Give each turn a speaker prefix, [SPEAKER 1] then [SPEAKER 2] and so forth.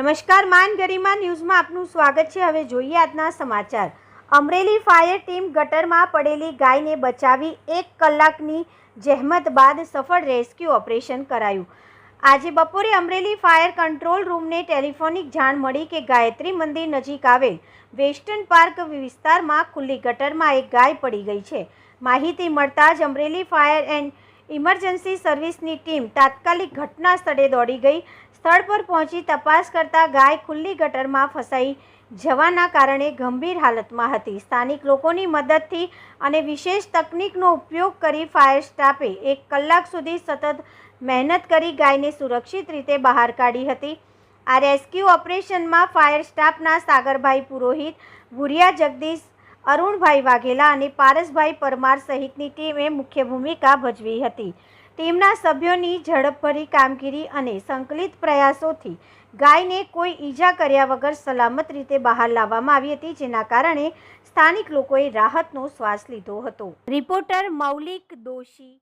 [SPEAKER 1] નમસ્કાર, માન ગરિમા ન્યૂઝમાં આપનું સ્વાગત છે. હવે જોઈએ આજના સમાચાર. અમરેલી ફાયર ટીમ ગટરમાં પડેલી ગાયને બચાવી એક કલાકની જહેમત બાદ સફળ રેસ્ક્યુ ઓપરેશન કરાયું. આજે બપોરે અમરેલી ફાયર કંટ્રોલ રૂમને ટેલિફોનિક જાણ મળી કે ગાયત્રી મંદિર નજીક આવેલ વેસ્ટર્ન પાર્ક વિસ્તારમાં ખુલ્લી ગટરમાં એક ગાય પડી ગઈ છે. માહિતી મળતા જ અમરેલી ફાયર એન્ડ ઇમરજન્સી સર્વિસની ટીમ તાત્કાલિક ઘટના સ્થળે દોડી ગઈ. સ્થળ પર પહોંચી તપાસ કરતા ગાય ખુલ્લી ગટરમાં ફસાઈ જવાના કારણે ગંભીર હાલતમાં હતી. સ્થાનિક લોકોની મદદથી અને વિશેષ તકનીકનો ઉપયોગ કરી ફાયર સ્ટાફે એક કલાક સુધી સતત મહેનત કરી ગાયને સુરક્ષિત રીતે બહાર કાઢી હતી. આ રેસ્ક્યુ ઓપરેશનમાં ફાયર સ્ટાફના સાગરભાઈ પુરોહિત, ભુરિયા જગદીશ અરુણભાઈ વાઘેલા અને પારસભાઈ પરમાર સહિતની ટીમે મુખ્ય ભૂમિકા ભજવી હતી. ટીમના સભ્યોની ઝડપભરી કામગીરી અને સંકલિત પ્રયાસોથી ગાયને કોઈ ઈજા કર્યા વગર સલામત રીતે બહાર લાવવામાં આવી હતી, જેના કારણે સ્થાનિક લોકોએ રાહતનો શ્વાસ લીધો હતો. રિપોર્ટર મૌલિક દોશી